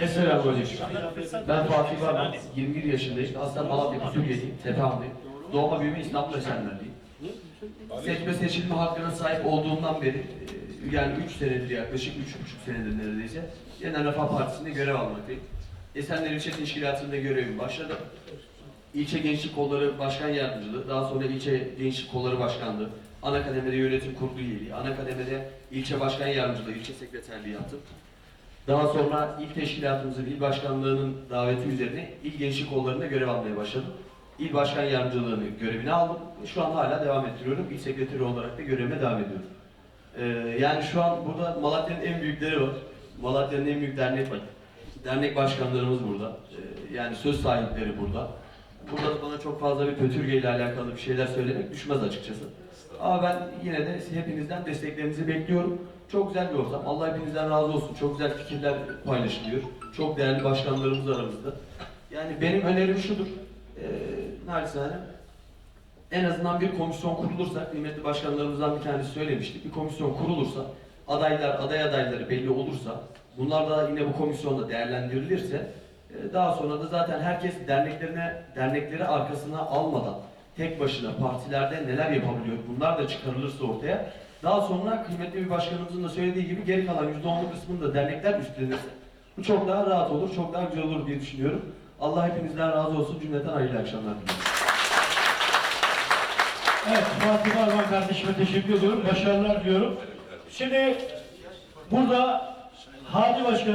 Esselamu Aleyküm. Ben Fatih Barman, 21 yaşındayım. Aslında Malatya Kutubyeliyim, Tepehamlıyım. Doğma büyüme İstanbul Esenlerliyim. Seçme seçilme hakkına sahip olduğumdan beri, e, yani 3 senedir yaklaşık, 3,5 senedir neredeyse, Yeniden Refah Partisi'nde görev almaktayım. Esenler İlçe Teşkilatı'nda görevim başladı. İlçe Gençlik Kolları Başkan Yardımcılığı, daha sonra İlçe Gençlik Kolları Başkanlığı, Ana Kademe'de Yönetim Kurulu üyeliği, Ana Kademe'de İlçe Başkan Yardımcılığı, İlçe Sekreterliği yaptım. Daha sonra il teşkilatımızın, il başkanlığının daveti üzerine il gençlik kollarında görev almaya başladım. İl başkan yardımcılığını görevini aldım. Şu anda hala devam ettiriyorum. İl sekreteri olarak da görevime devam ediyorum. Ee, yani şu an burada Malatya'nın en büyükleri var. Malatya'nın en büyük dernek var. Dernek başkanlarımız burada. Ee, yani söz sahipleri burada. Burada da bana çok fazla bir pötürge ile alakalı bir şeyler söylemek düşmez açıkçası. Ama ben yine de hepinizden desteklerinizi bekliyorum. Çok güzel bir ortam. Allah hepinizden razı olsun. Çok güzel fikirler paylaşılıyor. Çok değerli başkanlarımız aramızda. Yani benim önerim şudur. Ee, naçizane en azından bir komisyon kurulursa, kıymetli başkanlarımızdan bir tanesi söylemişti. Bir komisyon kurulursa, adaylar, aday adayları belli olursa, bunlar da yine bu komisyonda değerlendirilirse, daha sonra da zaten herkes derneklerine, dernekleri arkasına almadan, tek başına partilerde neler yapabiliyor, bunlar da çıkarılırsa ortaya, daha sonra kıymetli bir başkanımızın da söylediği gibi geri kalan %10'luk kısmını da dernekler üstlenirse, bu çok daha rahat olur, çok daha güzel olur diye düşünüyorum. Allah hepinizden razı olsun, cümleten hayırlı akşamlar diliyorum. Evet, Fatih Arman kardeşime teşekkür ediyorum. Başarılar diliyorum. Şimdi burada Hadi Başkan